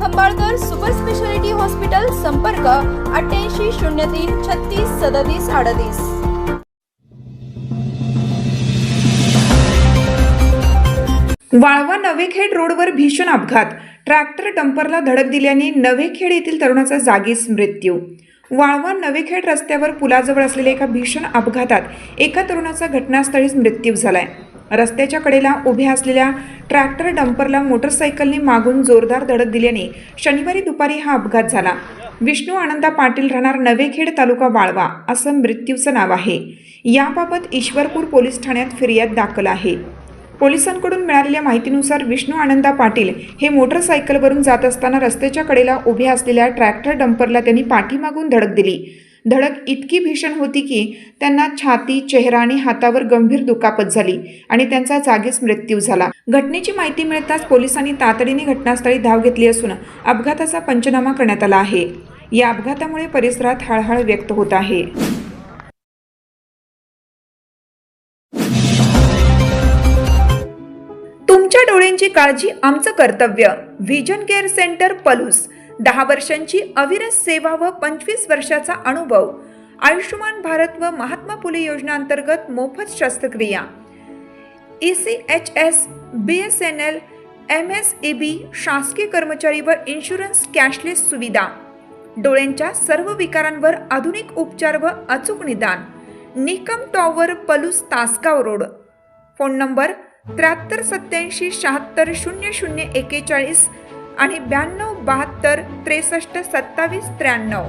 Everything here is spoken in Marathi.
खंबाळकर सुपर स्पेशालिटी हॉस्पिटल संपर्क अठ्ठ्याऐंशी शून्य तीन छत्तीस सदतीस अडतीस. वाळवा नवेखेड रोडवर भीषण अपघात. ट्रॅक्टर डंपरला धडक दिल्याने नवेखेड येथील तरुणाचा जागीच मृत्यू. वाळवा नवेखेड रस्त्यावर पुलाजवळ असलेल्या एका भीषण अपघातात एका तरुणाचा घटनास्थळीच मृत्यू झालाय. रस्त्याच्या कडेला उभ्या असलेल्या ट्रॅक्टर डंपरला मोटरसायकलने मागून जोरदार धडक दिल्याने शनिवारी दुपारी हा अपघात झाला. विष्णू आनंदा पाटील राहणार नवेखेड तालुका वाळवा असं मृत्यूचं नाव आहे. याबाबत ईश्वरपूर पोलीस ठाण्यात फिर्याद दाखल आहे. पोलिसांकडून मिळालेल्या माहितीनुसार विष्णू आनंदा पाटील हे मोटरसायकलवरून जात असताना रस्त्याच्या कडेला उभ्या असलेल्या ट्रॅक्टर डंपरला त्यांनी पाठीमागून धडक दिली. धडक इतकी भीषण होती की त्यांना छाती चेहरा आणि हातावर गंभीर दुखापत झाली आणि त्यांचा जागीच मृत्यू झाला. घटनेची माहिती मिळताच पोलिसांनी तातडीने घटनास्थळी धाव घेतली असून अपघाताचा पंचनामा करण्यात आला आहे. या अपघातामुळे परिसरात हळहळ व्यक्त होत आहे. तुमच्या डोळ्यांची काळजी आमचं कर्तव्य. Vision care centre Palus. दहा वर्षांची अविरत सेवा व पंचवीस वर्षाचा अनुभव आयुष्यमान भारत व महात्मा फुले योजनेअंतर्गत मोफत शस्त्रक्रिया. E C H S B S N L M S A B शासकीय कर्मचारी व इन्शुरन्स कॅशलेस सुविधा. डोळ्यांच्या सर्व विकारांवर आधुनिक उपचार व अचूक निदान. Nikam tower Palus Tasgaon road. Phone number त्र्याहत्तर सत्याऐंशी शहात्तर शून्य शून्य एकेचाळीस आणि ब्याण्णव बहात्तर त्रेसष्ट सत्तावीस त्र्याण्णव.